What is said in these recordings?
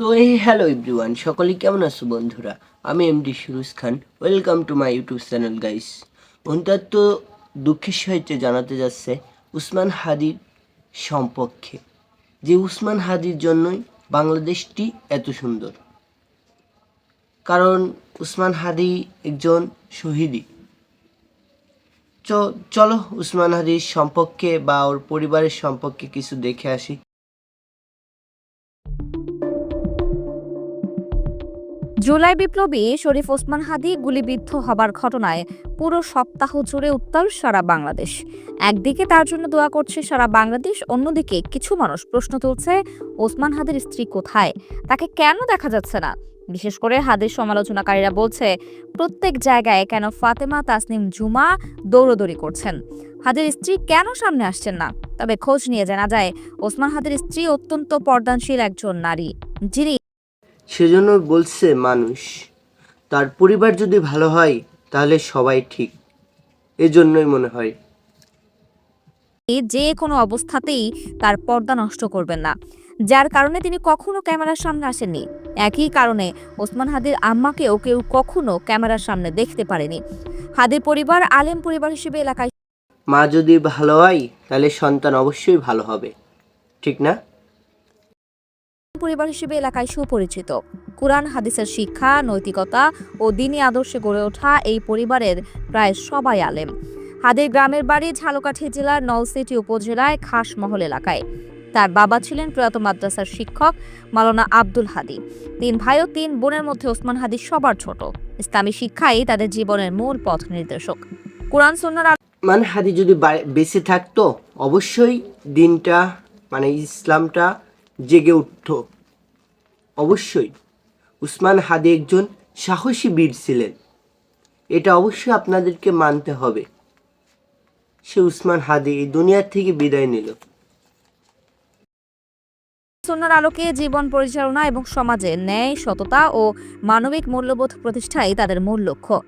তো এই hello everyone সকলে কেমন আছো বন্ধুরা? আমি MD Suruj Khan welcome to my YouTube channel guys অন্তত দুঃখের সহিত জানাতে যাচ্ছে উসমান হাদির সম্পর্কে। যে উসমান হাদির জন্যই বাংলাদেশটি এত সুন্দর। কারণ উসমান হাদি একজন শহীদই। চলো উসমান হাদির সম্পর্কে বা ওর পরিবারের সম্পর্কে কিছু দেখে আসি। জুলাই বিপ্লবী শরীফ ওসমান হাদি গুলিবিদ্ধ হবার ঘটনায় পুরো সপ্তাহ জুড়ে উত্তাল সারা বাংলাদেশ। একদিকে তার জন্য দোয়া করছে সারা বাংলাদেশ, অন্যদিকে কিছু মানুষ প্রশ্ন তুলছে, ওসমান হাদির স্ত্রী কোথায়? তাকে কেন দেখা যাচ্ছে না? বিশেষ করে হাদির সমালোচনাকারীরা বলছে, প্রত্যেক জায়গায় কেন ফাতেমা, তাসনিম, জুমা দৌড়দৌড়ি করছেন? হাদির স্ত্রী কেন সামনে আসছেন না? তবে খোঁজ নিয়ে জানা যায়, ওসমান হাদির স্ত্রী অত্যন্ত পর্দানশীল একজন নারী, যিনি সেজন্য বলছে মানুষ তার পরিবার যদি ভালো হয় তাহলে সবাই ঠিক। এজন্যই মনে হয়। যে কোনো অবস্থাতেই তার পর্দা নষ্ট করবেন না। যার কারণে তিনি কখনো ক্যামেরার সামনে আসেননি। একই কারণে ওসমান হাদির আম্মাকেও কেউ কখনো ক্যামেরার সামনে দেখতে পারেনি। হাদির পরিবার আলেম পরিবার হিসেবে এলাকায় মা যদি ভালো হয় তাহলে সন্তান অবশ্যই ভালো হবে। ঠিক না? পরিবার হিসেবে এলাকায় সুপরিচিত। কুরআন, হাদিসের শিক্ষা, নৈতিকতা ও দিনী আদর্শে গড়ে ওঠা এই পরিবারের প্রায় সবাই আলেম। হাদির গ্রামের বাড়ি ঝালকাঠি জেলার নলসিটি উপজেলায় খাসমহল এলাকায়। তার বাবা ছিলেন প্রয়াত মাদ্রাসার শিক্ষক মালানা আব্দুল হাদি। তিন ভাই ও তিন বোনের মধ্যে ওসমান হাদি সবার ছোট। ইসলামী শিক্ষাই তাদের জীবনের মূল পথ নির্দেশক। কোরআন সুন্নার মানে হাদি যদি বেঁচে থাকতো, অবশ্যই দিনটা মানে ইসলামটা জেগে উঠতো। অবশ্যই, উসমান হাদি একজন সাহসী বীর ছিলেন। এটা অবশ্যই আপনাদেরকে মানতে হবে। সে উসমান হাদি এই দুনিয়ার থেকে বিদায় নিল। সুন্নার আলোকে জীবন পরিচালনা এবং সমাজে ন্যায়, সততা ও মানবিক মূল্যবোধ প্রতিষ্ঠাই তাদের মূল লক্ষ্য।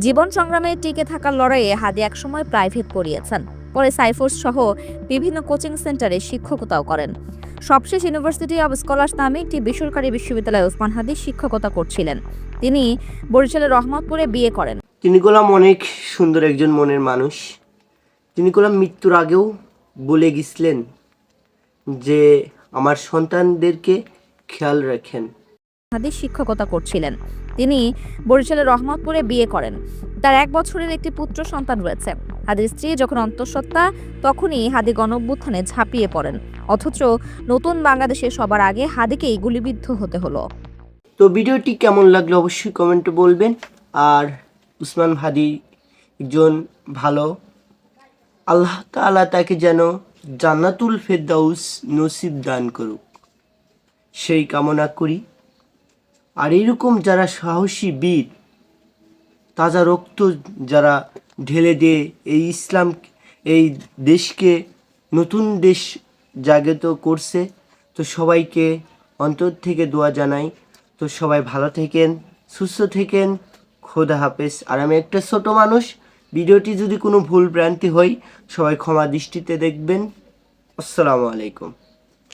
জীবন সংগ্রামে টিকে থাকার লড়াইয়ে হাদি একসময় প্রাইভেট পড়িয়েছেন। পরে সাইফোর্স সহ বিভিন্ন কোচিং সেন্টারে শিক্ষকতাও করেন। সবশেষ ইউনিভার্সিটি অব স্কলার্স নামে একটি বেসরকারি বিশ্ববিদ্যালয়ে ওসমান হাদি শিক্ষকতা করছিলেন। তিনি বরিশালের রহমতপুরে বিয়ে করেন। তিনি গোলাম অনেক সুন্দর একজন মনের মানুষ। তিনি গোলাম মৃত্যুর আগেও বলে গেছিলেন যে আমার সন্তানদেরকে খেয়াল রাখেন। হাদি শিক্ষকতা করছিলেন। তিনি বরিশালের রহমতপুরে বিয়ে করেন। তার এক বছরের একটি পুত্র সন্তান রয়েছে। হাদির স্ত্রী যখন অন্তঃসত্ত্বা, তখনই হাদি গণঅভ্যুত্থানে ঝাঁপিয়ে পড়েন। অথচ নতুন বাংলাদেশে সবার আগে হাদিকেই গুলিবিদ্ধ হতে হলো। তো ভিডিওটি কেমন লাগল অবশ্যই কমেন্টে বলবেন। আর উসমান হাদি একজন ভালো। আল্লাহ তাআলা তাকে যেন জান্নাতুল ফেরদাউস নসিব দান করুক। সেই কামনা করি। আর এরকম যারা সাহসী বীর, তাজা রক্ত যারা ঢেলে দিয়ে এই ইসলাম, এই দেশকে নতুন দেশ জাগিত করছে। তো সবাইকে অন্তর থেকে দোয়া জানাই। তো সবাই ভালো থেকেন, সুস্থ থেকেন। খোদা হাফেজ। আর আমি একটা ছোট মানুষ, ভিডিওটি যদি কোনো ভুল ভ্রান্তি হয়, সবাই ক্ষমা দৃষ্টিতে দেখবেন। আসসালামু আলাইকুম।